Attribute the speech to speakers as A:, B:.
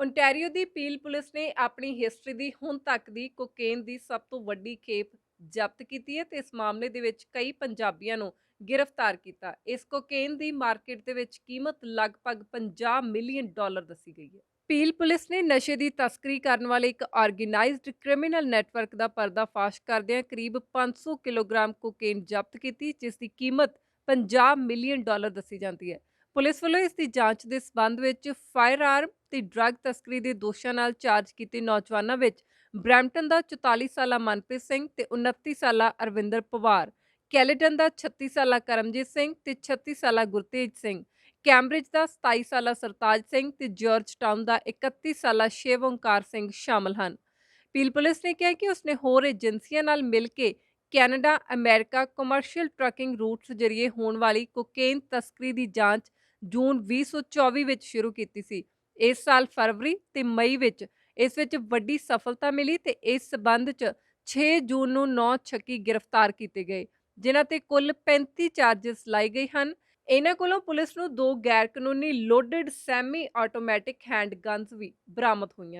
A: Ontario ਦੀ peel police ਨੇ ਆਪਣੀ history ਦੀ ਹੁਣ ਤੱਕ ਦੀ ਕੋਕੇਨ ਦੀ ਸਭ ਤੋਂ ਵੱਡੀ ਖੇਪ ਜ਼ਬਤ ਕੀਤੀ ਹੈ ਤੇ ਇਸ ਮਾਮਲੇ ਦੇ ਵਿੱਚ ਕਈ ਪੰਜਾਬੀਆਂ ਨੂੰ ਗ੍ਰਿਫਤਾਰ ਕੀਤਾ। ਇਸ ਕੋਕੇਨ ਦੀ ਮਾਰਕੀਟ ਦੇ ਵਿੱਚ ਕੀਮਤ ਲਗਭਗ 50 ਮਿਲੀਅਨ ਡਾਲਰ ਦੱਸੀ ਗਈ ਹੈ। ਪੀਲ ਪੁਲਿਸ ਨੇ ਨਸ਼ੇ ਦੀ ਤਸਕਰੀ ਕਰਨ ਵਾਲੇ ਇੱਕ ਆਰਗੇਨਾਈਜ਼ਡ ਕ੍ਰਿਮੀਨਲ ਨੈਟਵਰਕ ਦਾ ਪਰਦਾਫਾਸ਼ ਕਰਦਿਆਂ ਕਰੀਬ 500 ਕਿਲੋਗ੍ਰਾਮ ਕੋਕੇਨ ਜ਼ਬਤ ਕੀਤੀ, ਜਿਸ ਦੀ ਕੀਮਤ 50 ਮਿਲੀਅਨ ਡਾਲਰ ਦੱਸੀ ਜਾਂਦੀ ਹੈ। ਪੁਲਿਸ ਵੱਲੋਂ ਇਸ ਦੀ ਜਾਂਚ ਦੇ ਸਬੰਧ ਵਿੱਚ ਫਾਇਰ ਆਰਮ ਤੇ ਡਰੱਗ ਤਸਕਰੀ ਦੇ ਦੋਸ਼ਾਂ ਨਾਲ ਚਾਰਜ ਕੀਤੇ ਨੌਜਵਾਨਾਂ ਵਿੱਚ ਬ੍ਰੈਂਪਟਨ ਦਾ 44 ਸਾਲਾ ਮਨਪ੍ਰੀਤ ਸਿੰਘ ਤੇ 29 ਸਾਲਾ ਅਰਵਿੰਦਰ ਪਵਾਰ ਕੈਲੀਟਨ ਦਾ 36 ਸਾਲਾ ਕਰਮਜੀਤ ਸਿੰਘ ਤੇ 36 ਸਾਲਾ ਗੁਰਤੇਜ ਸਿੰਘ, ਕੈਂਬਰਿਜ ਦਾ 27 ਸਾਲਾ ਸਰਤਾਜ ਸਿੰਘ ਤੇ ਜਾਰਜ ਟਾਊਨ ਦਾ 31 ਸਾਲਾ ਸ਼ੇਵ ਓਂਕਾਰ ਸਿੰਘ ਸ਼ਾਮਲ ਹਨ। ਪੀਲ ਪੁਲਿਸ ਨੇ ਕਿਹਾ ਕਿ ਉਸਨੇ ਹੋਰ ਏਜੰਸੀਆਂ ਨਾਲ ਮਿਲ ਕੇ Canada, America commercial trucking routes ਜ਼ਰੀਏ ਹੋਣ ਵਾਲੀ ਕੋਕੇਨ ਤਸਕਰੀ ਦੀ ਜਾਂਚ ਜੂਨ 2024 ਵਿੱਚ ਸ਼ੁਰੂ ਕੀਤੀ ਸੀ। ਇਸ ਸਾਲ ਫਰਵਰੀ ਤੇ ਮਈ ਵਿੱਚ ਇਸ ਵਿੱਚ ਵੱਡੀ ਸਫਲਤਾ ਮਿਲੀ ਤੇ ਇਸ ਸਬੰਧ 'ਚ 6 ਜੂਨ ਨੂੰ 9 ਛੱਕੀ ਗ੍ਰਿਫਤਾਰ ਕੀਤੇ ਗਏ, ਜਿਨ੍ਹਾਂ ਤੇ ਕੁੱਲ 35 ਚਾਰजेस ਲਾਏ ਗਏ ਹਨ। ਇਹਨਾਂ ਕੋਲੋਂ ਪੁਲਿਸ ਨੂੰ ਦੋ ਗੈਰ ਕਾਨੂੰਨੀ loaded semi automatic hand guns ਵੀ ਬਰਾਮਦ ਹੋਈਆਂ